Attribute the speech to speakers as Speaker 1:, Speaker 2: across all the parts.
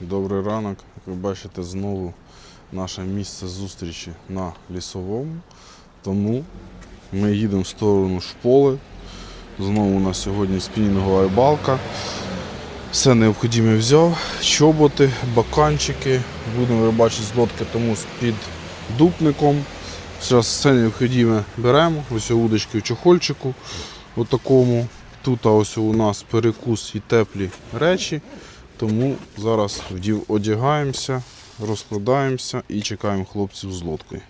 Speaker 1: Добрий ранок. Як ви бачите, знову наше місце зустрічі на лісовому. Тому ми їдемо в сторону шполи. Знову у нас сьогодні спінінгова рибалка. Все необхідне взяв. Чоботи, баканчики. Будемо рибачити з лодки тому під дупником. Зараз все необхідне беремо. Ось удочки в чохольчику. Отакому. Тут ось у нас перекус і теплі речі. Тому зараз одягаємося, розкладаємося і чекаємо хлопців з лодкою.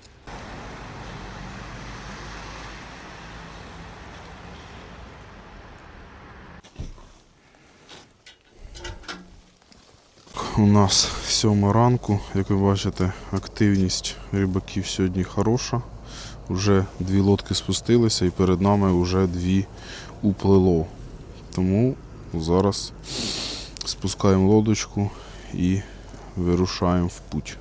Speaker 1: У нас сьома ранку, як ви бачите, активність рибаків сьогодні хороша. Уже дві лодки спустилися і перед нами вже дві уплило. Тому зараз спускаємо лодочку і вирушаємо в путь.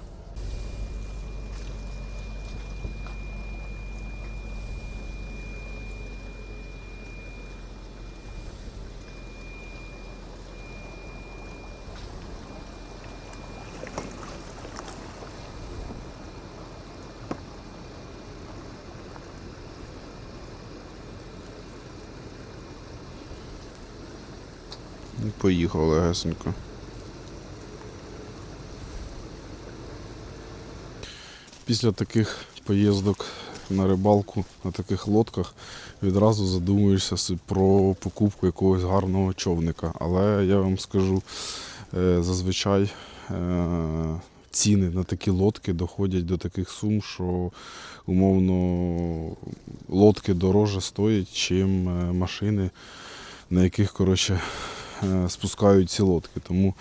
Speaker 1: І поїхали легесенько. Після таких поїздок на рибалку на таких лодках відразу задумуєшся про покупку якогось гарного човника. Але я вам скажу, е, зазвичай е, ціни на такі лодки доходять до таких сум, що умовно лодки дороже стоять, чим е, машини, на яких коротше, спускають ці лодки. Тому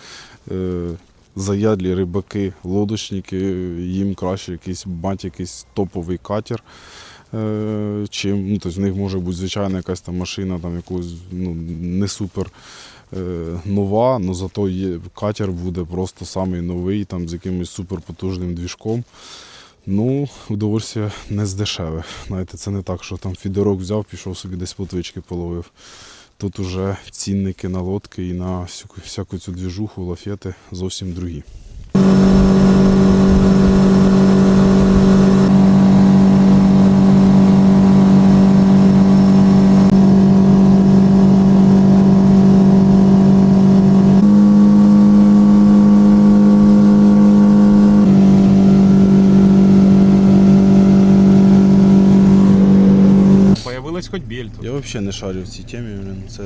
Speaker 1: е, заядлі рибаки, лодочники, їм краще якийсь мати якийсь топовий катер. е, Чим ну, тобто в них може бути звичайна якась там машина, там якогось ну, не супер е, нова, але зато є, катер буде просто самий новий, там з якимось суперпотужним двіжком. Ну, удовольствие не з дешеве. Знаєте, це не так, що там фідерок взяв, пішов собі десь плотвички половив. Тут уже цінники на лодки і на всяку, цю двіжуху, лафети зовсім другі.
Speaker 2: Появилась хоть бель тут.
Speaker 1: Я взагалі не шарю в цій темі, блін. Це.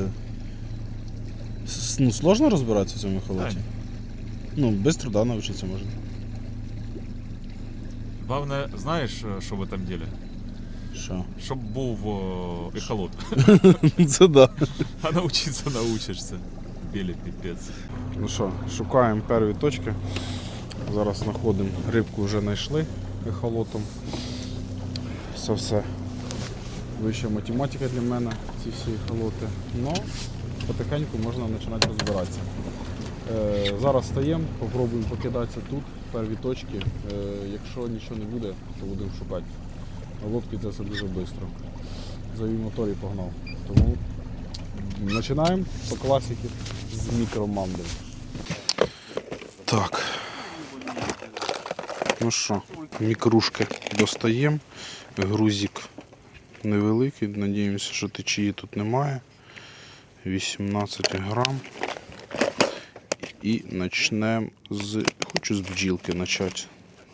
Speaker 1: Ну, сложно розбиратися в цьому холоті?
Speaker 2: Так.
Speaker 1: Ну, швидко, да, навчитися можна.
Speaker 2: Главное, знаєш, е, що в этом деле?
Speaker 1: Що?
Speaker 2: Щоб був е, ехолот.
Speaker 1: Це да.
Speaker 2: А навчитися научишся. Білі піпець.
Speaker 1: Ну що, шукаємо перві точки. Зараз знаходимо рибку вже знайшли ехолотом. Це все вища математика для мене, ці всі ехолоти. Ну, потихеньку можна починати розбиратися. Е, зараз стаємо, попробуємо покидатися тут, перві точки. Е, якщо нічого не буде, то будемо шукати. Лодці це все дуже швидко. Завів мотор і погнав. Тому починаємо по класіки з мікроманди. Так. Ну що, мікрушки достаємо. Грузик невеликий, надіємося, що течії тут немає. 18 грам. І почнемо з. Хочу з бджілки почати.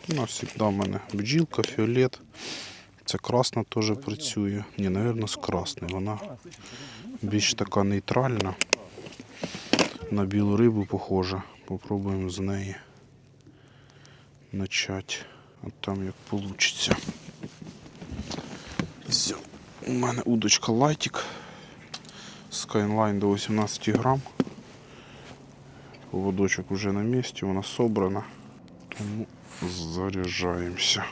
Speaker 1: Завжди в мене бджілка, фіолет. Це красна теж працює. Ні, мабуть, з красної. Вона більш така нейтральна. На білу рибу похожа. Попробуємо з неї почати. А там як вийде. У мене удочка лайтик. Skyline до 18 грам. Поводочок вже на місці, вона собрана. Тому заряджаємося.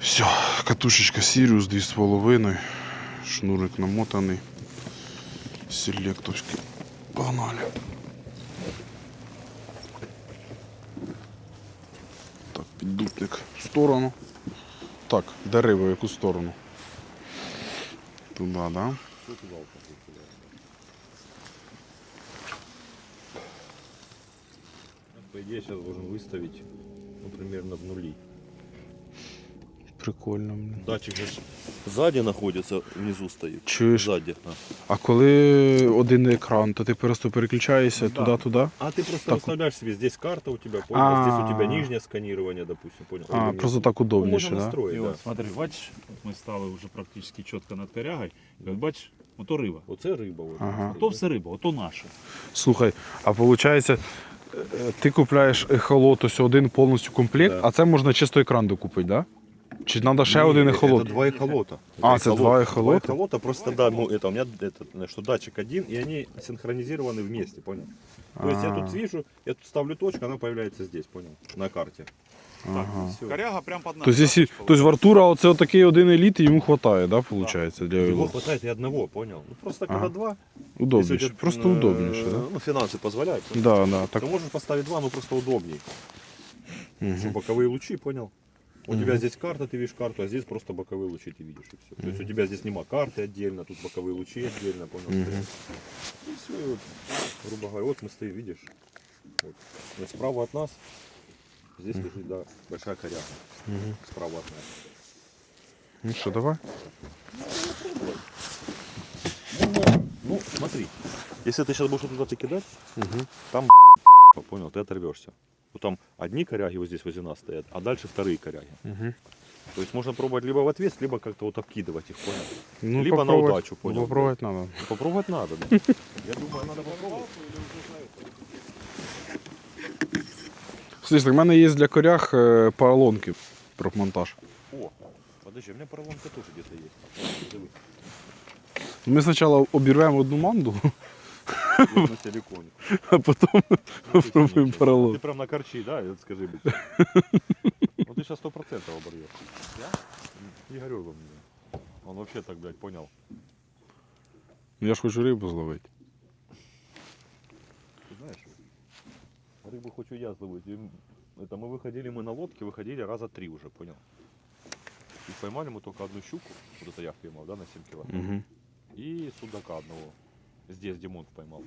Speaker 1: Все, катушечка Sirius 2,5. Шнурик намотаний. Селектовський. Погнали. Так, піддупник в сторону. Так, дерево в яку сторону? Туди, да?
Speaker 3: по идее, сейчас должен выставить, ну, примерно в нули.
Speaker 1: Прикольно.
Speaker 3: Датчик же ж сзади находится, внизу стоит.
Speaker 1: Чуєш?
Speaker 3: Сзади. А,
Speaker 1: А коли один екран, то ти просто переключаєшся
Speaker 3: Да.
Speaker 1: туди-туди?
Speaker 3: А ты просто
Speaker 1: Так.
Speaker 3: выставляешь себе, здесь карта у тебя, понял?
Speaker 1: А.
Speaker 3: Здесь у тебя нижнее сканирование, допустим, понял?
Speaker 1: А,
Speaker 3: Или
Speaker 1: просто так удобніше,
Speaker 3: можно
Speaker 1: да?
Speaker 3: настроить,
Speaker 2: І
Speaker 3: да.
Speaker 2: от, смотри, бачиш, ми стали вже практично чітко над корягою. І бачиш, ото риба.
Speaker 3: Оце риба. От,
Speaker 1: Ага.
Speaker 2: Ото все риба, ото наше.
Speaker 1: Слухай, а виходить, е, ти купляєш ехолот, ось один повністю комплект,
Speaker 3: Да.
Speaker 1: а це можна чисто екран докупити, да? Чи треба ще
Speaker 3: Не,
Speaker 1: один
Speaker 3: Это
Speaker 1: ехолот?
Speaker 3: два эхолота.
Speaker 1: А, это два эхолота?
Speaker 3: Два эхолота, просто да, ну это у меня это, что датчик один, и они синхронизированы вместе, понял? То есть я
Speaker 1: А.
Speaker 3: тут вижу, я тут ставлю точку, она появляется здесь, понял? На карте.
Speaker 1: Ага.
Speaker 3: Всё.
Speaker 2: Коряга прям під нами.
Speaker 1: Тобто, якщо, тобто в Артура оце отакий один еліт, і йому вистачає, да, виходить, для
Speaker 3: Его
Speaker 1: його?
Speaker 3: хватает и одного, понял? Ну просто
Speaker 1: Ага.
Speaker 3: когда два,
Speaker 1: Удобніше,
Speaker 3: если у тебя,
Speaker 1: просто
Speaker 3: э,
Speaker 1: удобніше, да?
Speaker 3: Ну, финансы позволяют.
Speaker 1: Да, да, так.
Speaker 3: То можешь поставить два, но просто удобней.
Speaker 1: Мгм.
Speaker 3: Что боковые лучи, понял? У тебя здесь карта, ты видишь карту, а здесь просто боковые лучи ты видишь и все. То есть у тебя здесь нема карты отдельно, тут боковые лучи отдельно, понял?
Speaker 1: Мгм.
Speaker 3: И все, и вот, грубо говоря, вот мы стоим, видишь? Вот. Вот справа от нас, здесь лежит, да, большая коряга.
Speaker 1: Мгм.
Speaker 3: Справа от нас.
Speaker 1: Ну що, давай?
Speaker 3: Ну, смотри, если ты сейчас будешь вот туда кидать,
Speaker 1: Угу.
Speaker 3: там понял, ты оторвешься. Вот там одни коряги вот здесь возле нас стоят, а дальше вторые коряги.
Speaker 1: Угу.
Speaker 3: То есть можно пробовать либо в отвес, либо как-то вот обкидывать их, понял?
Speaker 1: Ну,
Speaker 3: Либо на удачу, понял,
Speaker 1: Попробовать надо.
Speaker 3: Ну, Попробовать надо, да. Я думаю, надо попробовать.
Speaker 1: Слухай, в мене є для корях е, поролонки пробмонтаж.
Speaker 3: О, подожди, у меня поролонка тоже где-то есть. Диви,
Speaker 1: Ми спочатку обірвемо одну манду,
Speaker 3: вот на силиконе.
Speaker 1: а потім
Speaker 3: Ну, что,
Speaker 1: поролон.
Speaker 3: Ты прям на корчи, да? Вот скажи, блядь. Ну ты сейчас сто процентов оборвешь. Я? Игорь во мне. Он вообще так, блядь, понял.
Speaker 1: Я ж хочу рибу зловити.
Speaker 3: Ты знаешь, рыбу хочу я зловить. И Это мы выходили, мы на лодке выходили раза три уже, понял? И поймали мы только одну щуку, вот это я поймал, да, на 7 кило.
Speaker 1: Угу.
Speaker 3: И судака одного. Здесь Димон поймал. И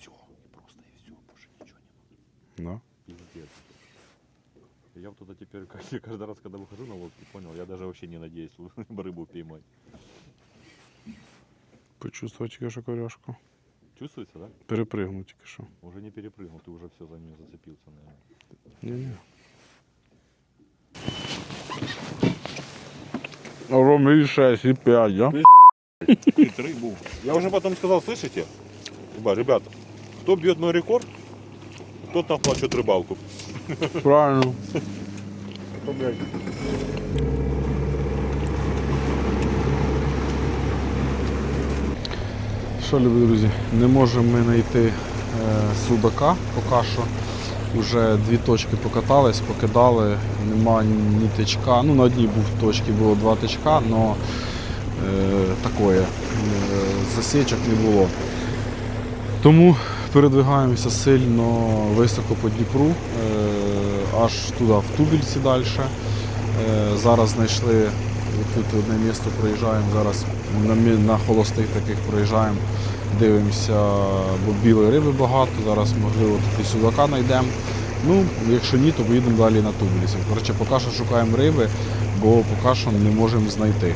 Speaker 3: все, и просто и все, больше ничего не
Speaker 1: Да.
Speaker 3: было. Пиздец. И Я вот туда теперь каждый, каждый раз, когда выхожу на лодке, понял, я даже вообще не надеюсь рыбу поймать.
Speaker 1: Почувствував тільки що коряшку.
Speaker 3: Чувствуется, да?
Speaker 1: Перепригнув тільки що.
Speaker 3: Уже не перепрыгнул, ты уже все за нее зацепился, наверное.
Speaker 1: Ні-ні. Ромі 6 і 5, да?
Speaker 3: рыбу. Я уже потом сказал, слышите? Ребят, ребята, кто бьет мой рекорд, тот нам плачет рыбалку.
Speaker 1: Правильно. Що, любі друзі, не можемо ми знайти е, судака поки що. Уже дві точки покатались, покидали, нема ні тичка. Ну, на одній був точці було два тичка, але е, такое, е, засічок не було. Тому передвигаємося сильно високо по Дніпру, е, аж туди, в Тубільці далі. Зараз знайшли тут одне місто проїжджаємо, зараз на, холостих таких проїжджаємо, дивимося, бо білої риби багато, зараз можливо тут судака знайдемо. Ну, якщо ні, то поїдемо далі на Тубільці. Коротше, поки що шукаємо риби, бо поки що не можемо знайти.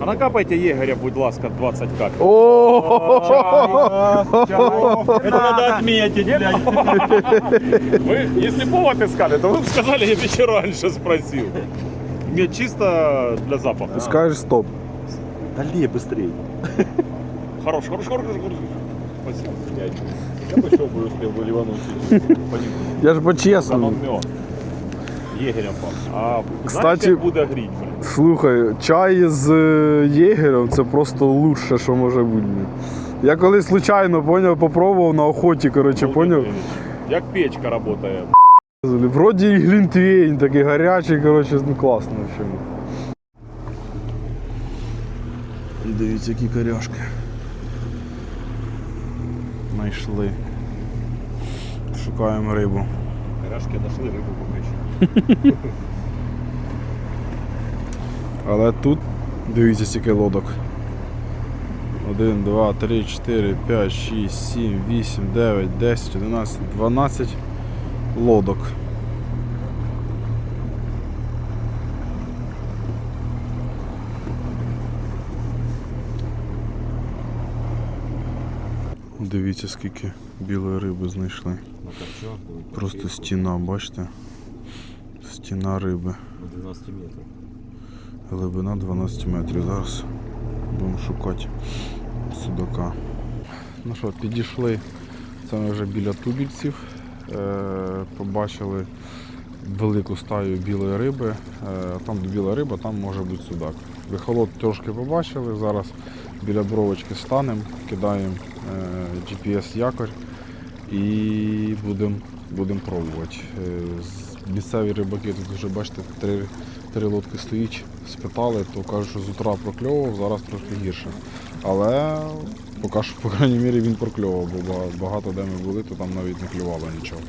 Speaker 2: А накапайте єгеря, будь ласка, 20 кап.
Speaker 3: Это надо отметить, блядь.
Speaker 2: Вы, если повод искали, то вы бы сказали, я бы еще раньше спросил. Мне чисто для запаха.
Speaker 1: Скажеш стоп.
Speaker 3: Далее, быстрее.
Speaker 2: Хорош, хорош, хорош, хорош. Спасибо.
Speaker 3: Я бы еще бы успел бы ливануть.
Speaker 1: Я ж по-чесному.
Speaker 2: Самомет. Егерем. А
Speaker 1: Кстати-
Speaker 2: як буде гріть.
Speaker 1: Слухай, чай з е, єгерем це просто лучше, що може бути. Я колись случайно поняв, попробував на охоті, коротше, поняв.
Speaker 2: Як печка работає.
Speaker 1: Вроді і глінтвейн такий гарячий, коротше, ну класно взагалі. Дивіться, які коряшки. Знайшли. Шукаємо рибу.
Speaker 3: Коряшки нашли рыбу пока еще.
Speaker 1: Але тут Дивіться, скільки лодок. 1, 2, 3, 4, 5, 6, 7, 8, 9, 10, 11, 12 лодок. Дивіться, скільки білої риби знайшли. Просто стіна, бачите? Стіна риби.
Speaker 3: 12 метров.
Speaker 1: Глибина 12 метрів. Зараз будемо шукати судака. Ну що, підійшли. Це ми вже біля тубільців. Е, побачили велику стаю білої риби. Е, там, де біла риба, там може бути судак. Вихолод трошки побачили. Зараз біля бровочки станемо, кидаємо е, GPS-якорь і будемо будем пробувати. Місцеві рибаки тут вже бачите, три, три лодки стоїть, спитали, то кажуть, що з утра прокльовував, зараз трошки гірше. Але поки що, по крайній мірі, він прокльовував, бо багато де ми були, то там навіть не клювало нічого.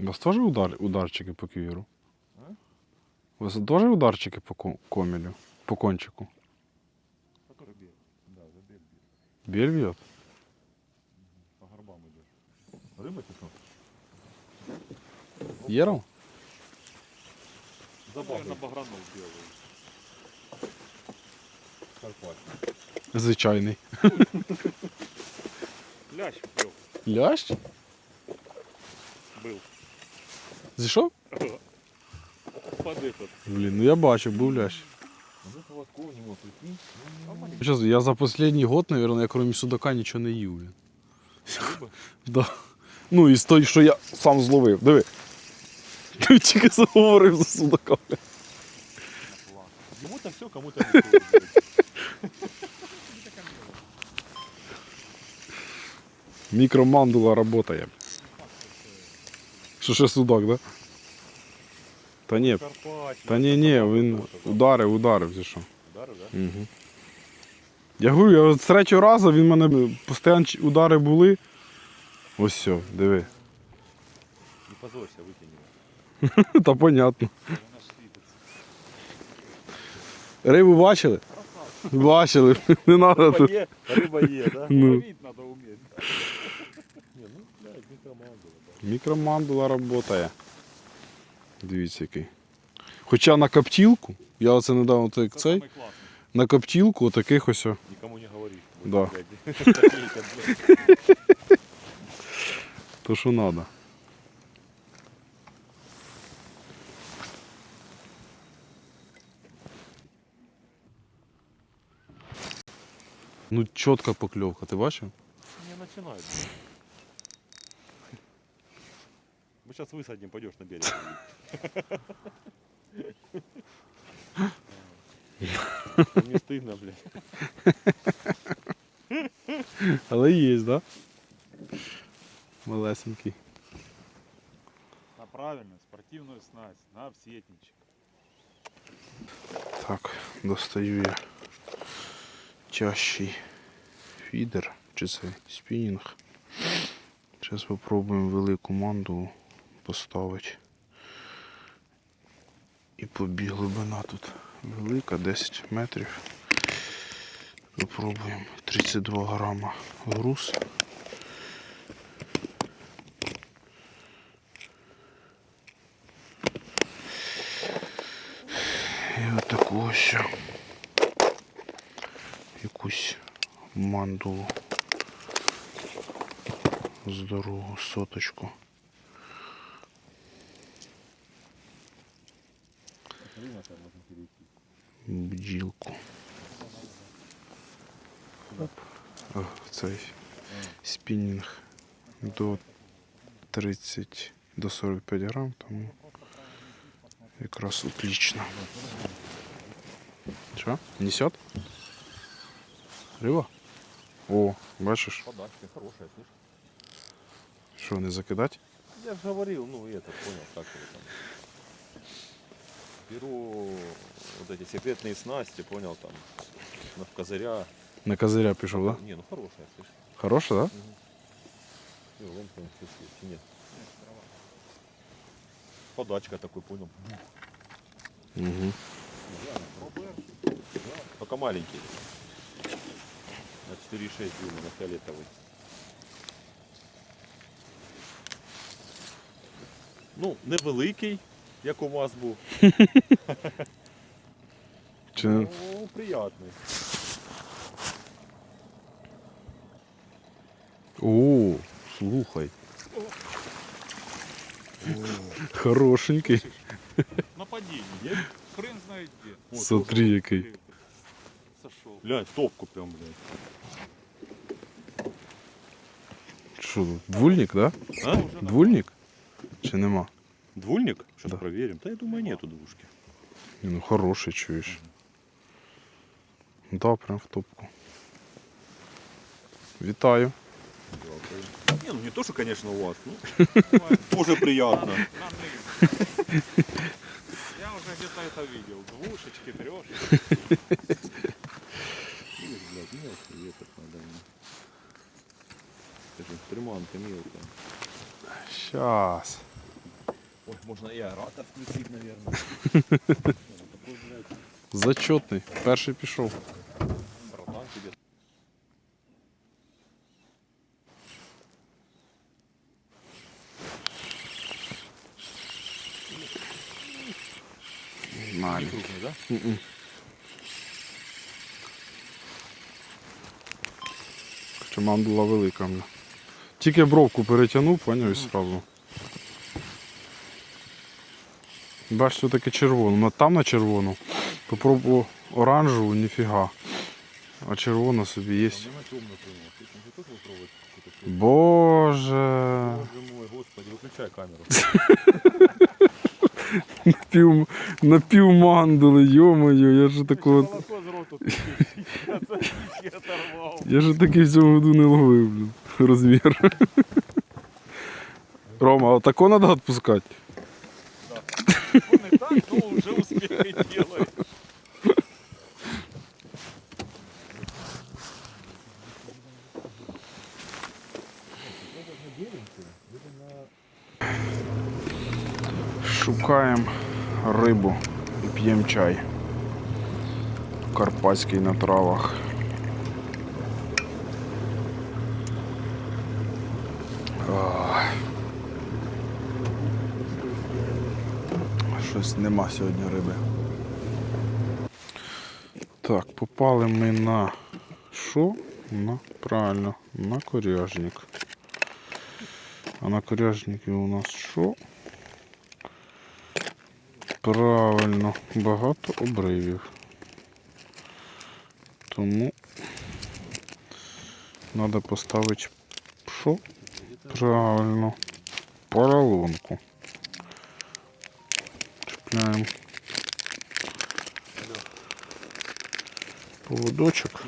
Speaker 1: У вас теж удар, ударчики по квіру?
Speaker 3: А?
Speaker 1: У вас теж ударчики по ко- комелю, по кончику?
Speaker 3: Который бег. Да, за бег бег.
Speaker 1: Бель бьет?
Speaker 3: По горбам идешь. Рыба типа?
Speaker 1: Єров?
Speaker 3: Наверное, багранул белый. Карпат.
Speaker 1: Звичайний.
Speaker 2: Лящ был.
Speaker 1: Лящ?
Speaker 2: был.
Speaker 1: Зійшов?
Speaker 2: Этот.
Speaker 1: Блін, ну я бачу, був лящ.
Speaker 3: Поводков не мог прикинь.
Speaker 1: Щас, я за останній год, мабуть, я крім судака нічого не їв. Блін. Да. Ну і з той, що я сам зловив. Диви. Ти тільки заговорив за судака. бля.
Speaker 3: Ему-то все, кому-то не то, блядь.
Speaker 1: Мікромандула працює. Що ще судак, да? Та ні. Та ні, ні, він ударив, ударив, чи що.
Speaker 3: Ударил, да?
Speaker 1: Угу. Я говорю, я от з третього разу він мене постійно удари були. Ось все, диви.
Speaker 3: Не выкинь его.
Speaker 1: Та понятно. Рибу бачили? Бачили. Не треба тут.
Speaker 3: е, рыба е, да?
Speaker 1: Ну.
Speaker 2: Надо уметь.
Speaker 3: Не, ну.
Speaker 1: Мікромандула працює. Дивіться який. Хоча на коптілку, я оце недавно так
Speaker 2: Это
Speaker 1: цей,
Speaker 2: самый классный.
Speaker 1: на коптілку отаких ось. о.
Speaker 3: Никому не говори.
Speaker 1: Да.
Speaker 3: Блядь, наклейка, блядь.
Speaker 1: То що треба. Ну, чітка покльовка, ти бачив?
Speaker 3: Не начинай. Мы сейчас высадим, пойдешь на берег. Не стыдно, блядь.
Speaker 1: Але є, так? Да? Малесенький.
Speaker 2: На правильную спортивную снасть, на всетничек.
Speaker 1: Так, достаю я чащий фідер, чи це спінінг. Зараз спробуємо велику мандулу поставити. І побіг глибина тут велика, 10 метрів. Попробуємо 32 грама груз. І отаку ось якусь мандулу. Здорову соточку. До 30 до 45 грам, тому якраз отлично. Що? Несет? Риба? О, бачиш,
Speaker 3: Подачка хорошая, слышь.
Speaker 1: що не закидати?
Speaker 3: Я же говорил, ну это, понял, как его там. Беру вот эти секретные снасти, понял, там, на козыря,
Speaker 1: На козиря пішов? Да?
Speaker 3: Не, ну хорошая, слышь.
Speaker 1: Хороша? Да?
Speaker 3: И лом там всё есть, нет. Подачка такой, понял.
Speaker 1: Угу.
Speaker 3: Только маленький. На 4,6 дюйма, на фиолетовый. Ну, невеликий, як у вас був.
Speaker 1: Чи...
Speaker 3: Ну, приятний.
Speaker 1: О, слухай. Хорошенький.
Speaker 2: Нападение.
Speaker 3: Є?
Speaker 2: Хрен знает где.
Speaker 3: О,
Speaker 1: Смотри, який.
Speaker 2: Сошел.
Speaker 3: Глянь, топку прям, блядь.
Speaker 1: Що, тут, двульник? Да?
Speaker 3: А?
Speaker 1: Двульник? Чи нема?
Speaker 3: Двульник? Сейчас
Speaker 1: Да.
Speaker 3: проверим. Да я думаю, нету двушки.
Speaker 1: Ні, Ну хороший, чуєш. Да, прям в топку. Вітаю.
Speaker 3: Не, ну не то, что, конечно, у вас. Ну, тоже приятно.
Speaker 2: Я уже где-то это видел. Двушечки.
Speaker 3: Видишь, блядь, мелкий ветер надо мне. Скажи, приманка мелкая.
Speaker 1: Щас.
Speaker 3: Ой, можно и оратор включить, наверное.
Speaker 1: Зачетний. Перший пішов. Маленький.
Speaker 3: Крупный, да?
Speaker 1: М-м. Хоча мандула велика. бля. Тільки бровку перетягнув, поняв і сразу. Бач, все таки червоно. Ну, там на червону. Попробував оранжеву, ніфіга. А червона собі є.
Speaker 3: Мне на темную принял. Ты не готов попробовать какой-то цвет?
Speaker 1: Боже.
Speaker 3: Боже мой, господи, выключай камеру.
Speaker 1: Пів, на пів мандули, йо-моє, я ж такого.
Speaker 2: Я.
Speaker 1: Ж такий в цьому году не ловив, блін, розмір. Рома, а тако треба відпускати.
Speaker 2: Он и так, но уже успехи делает.
Speaker 1: Шукаємо рибу і п'ємо чай. Карпатський на травах. Щось нема сьогодні риби. Так, попали ми на що? На, правильно, на коряжник. А на коряжнику у нас що? Правильно, багато обривів. Тому треба поставити що? Правильно. Поролонку. Чіпляємо поводочок,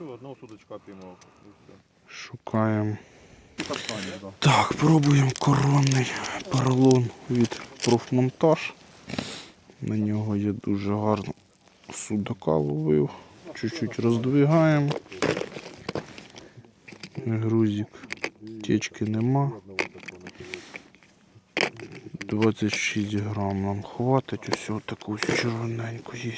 Speaker 3: одного судочка поймал.
Speaker 1: шукаємо. Так, пробуємо коронний поролон від профмонтаж. На нього я дуже гарно судака ловив. Чуть-чуть роздвигаємо. Грузик. Течки нема.
Speaker 3: Одного такого накидывать.
Speaker 1: 26 грам нам хватить. Ось таку червоненьку є.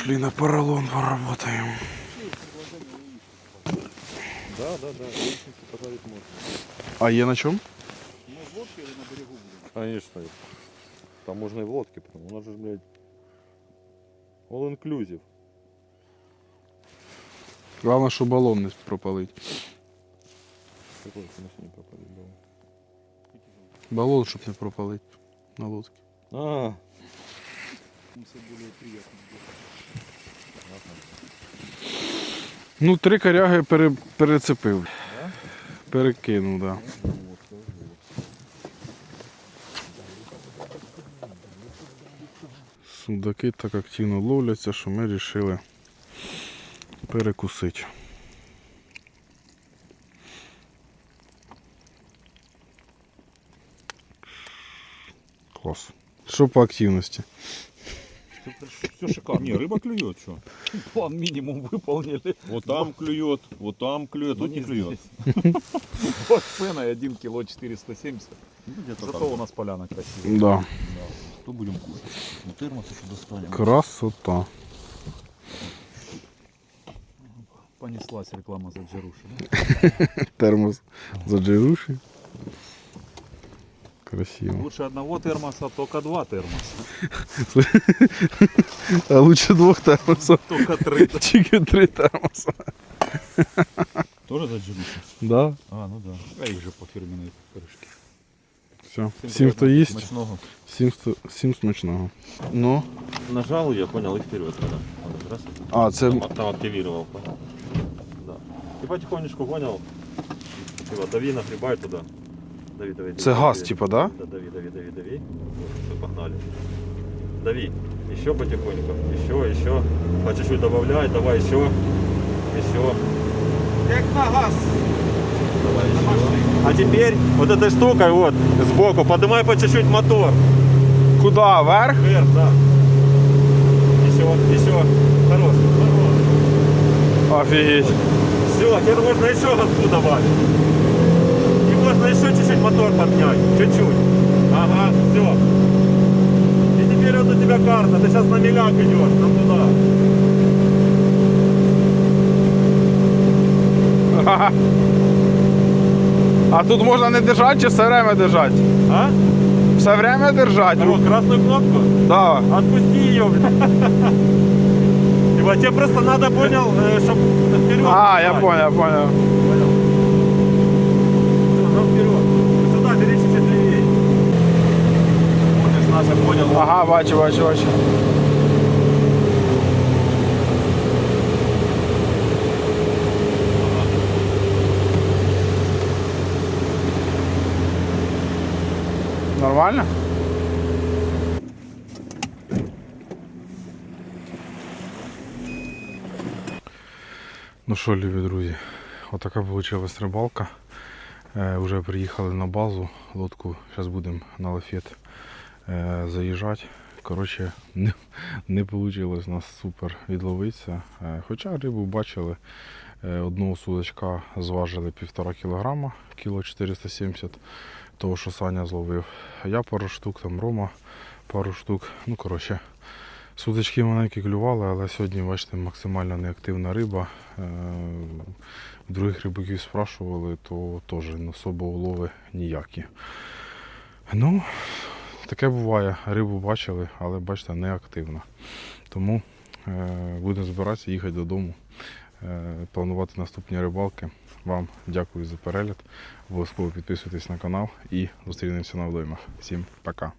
Speaker 1: Пошли на поролон поработаем.
Speaker 3: Да, да, да. Лестницу пожарить можно.
Speaker 1: А є на чому?
Speaker 3: Конечно. Там можно и в лодке прям. У нас же, блядь, all inclusive.
Speaker 1: Главное, щоб балон не пропалить.
Speaker 3: Какой смысл не пропадет, да.
Speaker 1: Балон, щоб не пропалить на лодці.
Speaker 3: А,
Speaker 1: Ну, три коряги пере... перецепив. Да? Перекинув, так. Да. Судаки так активно ловляться, що ми вирішили перекусити. Клас. Що по активності?
Speaker 2: Все шикарно. Не, рыба клюет, что?
Speaker 4: План минимум выполнили.
Speaker 2: Вот там клюет, вот там клюет, тут не клюет.
Speaker 4: Вот цена 1 кило 470.
Speaker 2: Ну,
Speaker 4: Зато у нас поляна красивая.
Speaker 1: Да.
Speaker 2: Что будем кушать? Ну, термос еще достанем.
Speaker 1: Красота.
Speaker 4: Понеслась реклама за Джеруши.
Speaker 1: Термос за джируші. Красиво.
Speaker 4: Лучше одного термоса, только два термоса.
Speaker 1: А лучше двох термосів.
Speaker 4: Только три.
Speaker 1: Тільки три термоса.
Speaker 2: Тоже за джеруши?
Speaker 1: Да.
Speaker 2: А, ну да.
Speaker 4: А их же по фирменной крышке.
Speaker 1: Все. Всім, хто їсть,
Speaker 2: Смачного.
Speaker 1: всім, всім смачного. Ну.
Speaker 3: Нажал, я понял, и вперед. Да. Вот, раз,
Speaker 1: А, це
Speaker 3: там, там активировал. Да. И потихонечку понял. Дави, нагребай туда. Дави, дави, дави.
Speaker 1: Це газ,
Speaker 3: дави.
Speaker 1: типа, да?
Speaker 3: Да, дави, дави, дави, дави. Все, погнали. Дави. Еще потихоньку. Еще, еще. По чуть-чуть добавляй. Давай еще. Еще.
Speaker 4: Как на газ.
Speaker 3: Давай еще. А теперь вот этой штукой вот сбоку поднимай по чуть-чуть мотор.
Speaker 1: Куди? Вверх?
Speaker 3: Вверх, да. Еще, еще. Хорош. Хорош.
Speaker 1: Офігеть.
Speaker 3: Все, теперь можно еще газку добавить. И можно еще чуть-чуть мотор поднять. Чуть-чуть. Ага, все. И теперь вот у тебя карта. Ты сейчас на миляк идешь, нам туда.
Speaker 1: А тут можна не держати чи все время держати?
Speaker 3: А?
Speaker 1: Все время держати?
Speaker 3: Вот, красную кнопку.
Speaker 1: Да.
Speaker 3: Отпусти ее. Типа, тебе просто надо, понял, чтобы вперед.
Speaker 1: А, я понял, я понял.
Speaker 3: Понял. Всё, нам вперед. Вот Сюда, бери чуть-чуть левее. Вот, ты ж наше понял.
Speaker 1: Ага, бачу, бачу, бачу. Нормально? Ну що, любі друзі, отака вийшла рибалка. Е, вже приїхали на базу, лодку зараз будемо на лафет е, заїжджати. Коротше, не, не вийшло у нас супер відловитися. Е, хоча рибу бачили, одного судочка зважили 1,5 кг, кіло 470 того, що Саня зловив. Я пару штук, там Рома пару штук. Ну, коротше, судочки маленькі клювали, але сьогодні, бачите, максимально неактивна риба. Е, Других рибаків спрашували, то теж особо улови ніякі. Ну, таке буває. Рибу бачили, але бачите, не активна. Тому е, будемо збиратися, їхати додому, е, планувати наступні рибалки. Вам дякую за перегляд. Обов'язково підписуйтесь на канал і зустрінемося на водоймах. Всім пока.